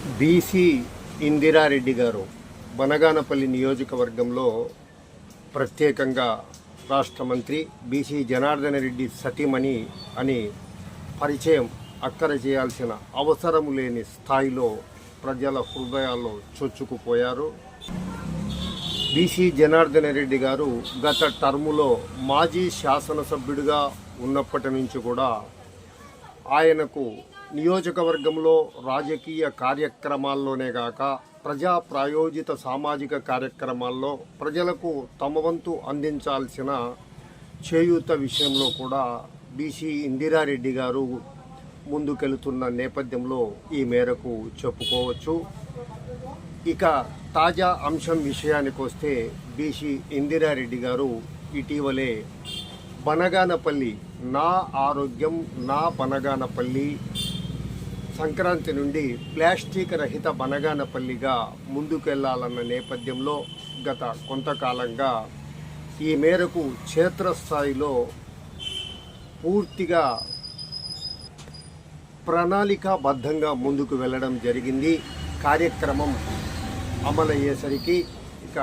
BC Indira Reddy గారు బనగానపల్లి నియోజకవర్గంలో ప్రత్యేకంగా రాష్ట్ర మంత్రి బీసీ జనార్దన రెడ్డి సతీమణి అని పరిచయం అక్కర చేయాల్సిన అవసరం లేని స్థాయిలో ప్రజల హృదయాల్లో చొచ్చుకుపోయారు. బీసీ జనార్దన రెడ్డి గారు గత టర్ములో మాజీ శాసనసభ్యుడిగా ఉన్నప్పటి నుంచి కూడా ఆయనకు నియోజకవర్గంలో రాజకీయ కార్యక్రమాల్లోనే కాక ప్రజా ప్రాయోజిత సామాజిక కార్యక్రమాల్లో ప్రజలకు తమ వంతు అందించాల్సిన చేయూత విషయంలో కూడా బీసీ ఇందిరారెడ్డి గారు ముందుకెళుతున్న నేపథ్యంలో ఈ మేరకు చెప్పుకోవచ్చు. ఇక తాజా అంశం విషయానికి వస్తే బీసీ ఇందిరారెడ్డి గారు ఇటీవలే బనగానపల్లి నా ఆరోగ్యం నా బనగానపల్లి సంక్రాంతి నుండి ప్లాస్టిక్ రహిత బనగానపల్లిగా ముందుకెళ్ళాలన్న నేపథ్యంలో గత కొంతకాలంగా ఈ మేరకు క్షేత్రస్థాయిలో పూర్తిగా ప్రణాళికాబద్ధంగా ముందుకు వెళ్ళడం జరిగింది. కార్యక్రమం అమలయ్యేసరికి ఇక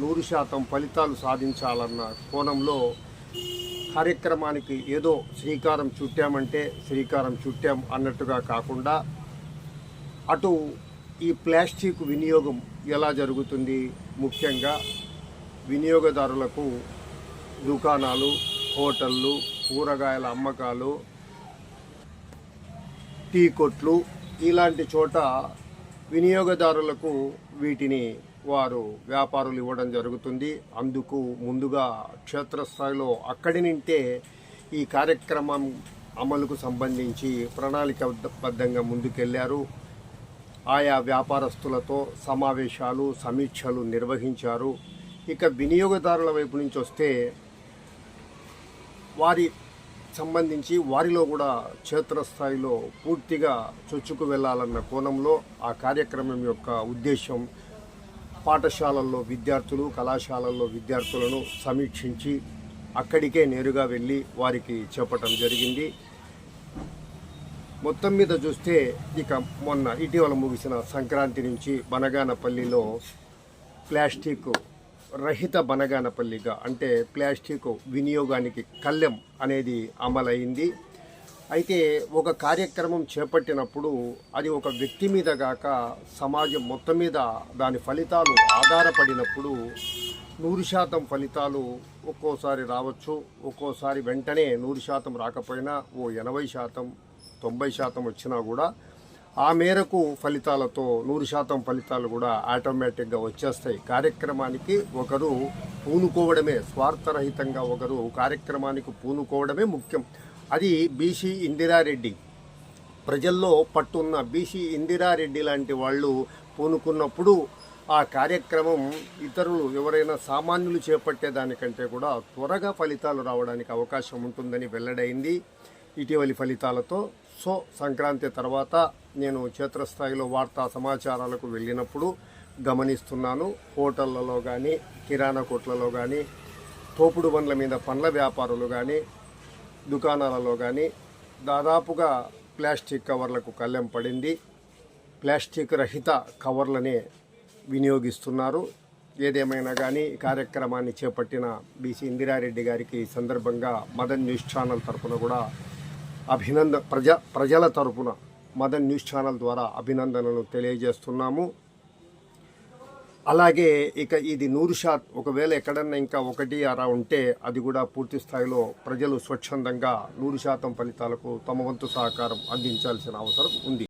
నూరు శాతం ఫలితాలు సాధించాలన్న కోణంలో కార్యక్రమానికి ఏదో శ్రీకారం చుట్టామంటే శ్రీకారం చుట్టాం అన్నట్టుగా కాకుండా అటు ఈ ప్లాస్టిక్ వినియోగం ఎలా జరుగుతుంది? ముఖ్యంగా వినియోగదారులకు దుకాణాలు హోటళ్ళు కూరగాయల అమ్మకాలు టీ కొట్లు ఇలాంటి చోట వినియోగదారులకు వీటిని వారు వ్యాపారులు ఇవ్వడం జరుగుతుంది. అందుకు ముందుగా క్షేత్రస్థాయిలో అక్కడి నుంటే ఈ కార్యక్రమం అమలుకు సంబంధించి ప్రణాళికబద్ధంగా ముందుకెళ్ళారు. ఆయా వ్యాపారస్తులతో సమావేశాలు సమీక్షలు నిర్వహించారు. ఇక వినియోగదారుల వైపు నుంచి వస్తే వారి సంబంధించి వారిలో కూడా క్షేత్రస్థాయిలో పూర్తిగా చొచ్చుకు వెళ్ళాలన్న కోణంలో ఆ కార్యక్రమం యొక్క ఉద్దేశం పాఠశాలల్లో విద్యార్థులు కళాశాలల్లో విద్యార్థులను సమీక్షించి అక్కడికే నేరుగా వెళ్ళి వారికి చెప్పటం జరిగింది. మొత్తం మీద చూస్తే ఇక మొన్న ఇటీవల ముగిసిన సంక్రాంతి నుంచి బనగానపల్లిలో ప్లాస్టిక్ రహిత బనగానపల్లిగా అంటే ప్లాస్టిక్ వినియోగానికి కళ్ళెం అనేది అమలైంది. అయితే ఒక కార్యక్రమం చేపట్టినప్పుడు అది ఒక వ్యక్తి మీద గాక సమాజం మొత్తం మీద దాని ఫలితాలు ఆధారపడినప్పుడు నూరు శాతం ఫలితాలు ఒక్కోసారి రావచ్చు. ఒక్కోసారి వెంటనే నూరు శాతం రాకపోయినా ఓ ఎనభై శాతం తొంభై శాతం వచ్చినా కూడా ఆ మేరకు ఫలితాలతో నూరు శాతం ఫలితాలు కూడా ఆటోమేటిక్గా వచ్చేస్తాయి. కార్యక్రమానికి ఒకరు పూనుకోవడమే స్వార్థరహితంగా ఒకరు కార్యక్రమానికి పూనుకోవడమే ముఖ్యం. అది బీసీ ఇందిరారెడ్డి. ప్రజల్లో పట్టున్న బీసీ ఇందిరారెడ్డి లాంటి వాళ్ళు పూనుకున్నప్పుడు ఆ కార్యక్రమం ఇతరులు ఎవరైనా సామాన్యులు చేపట్టేదానికంటే కూడా త్వరగా ఫలితాలు రావడానికి అవకాశం ఉంటుందని వెల్లడైంది. ఇటీవలి ఫలితాలతో సో సంక్రాంతి తర్వాత నేను క్షేత్రస్థాయిలో వార్తా సమాచారాలకు వెళ్ళినప్పుడు గమనిస్తున్నాను. హోటళ్ళలో కానీ కిరాణా కొట్లలో కానీ తోపుడు బండ్ల మీద పండ్ల వ్యాపారులు కానీ దుకాణాలలో కానీ దాదాపుగా ప్లాస్టిక్ కవర్లకు కళ్ళెం పడింది. ప్లాస్టిక్ రహిత కవర్లనే వినియోగిస్తున్నారు. ఏదేమైనా కానీ కార్యక్రమాన్ని చేపట్టిన బీసీ ఇందిరారెడ్డి గారికి ఈ సందర్భంగా మదన్ న్యూస్ ఛానల్ తరఫున కూడా అభినంద ప్రజ ప్రజల తరపున మదన్ న్యూస్ ఛానల్ ద్వారా అభినందనలు తెలియజేస్తున్నాము. అలాగే ఇక ఇది నూరు శాతం ఒకవేళ ఎక్కడన్నా ఇంకా ఒకటి అరా ఉంటే అది కూడా పూర్తి స్థాయిలో ప్రజలు స్వచ్ఛందంగా నూరు శాతం ఫలితాలకు తమ వంతు సహకారం అందించాల్సిన అవసరం ఉంది.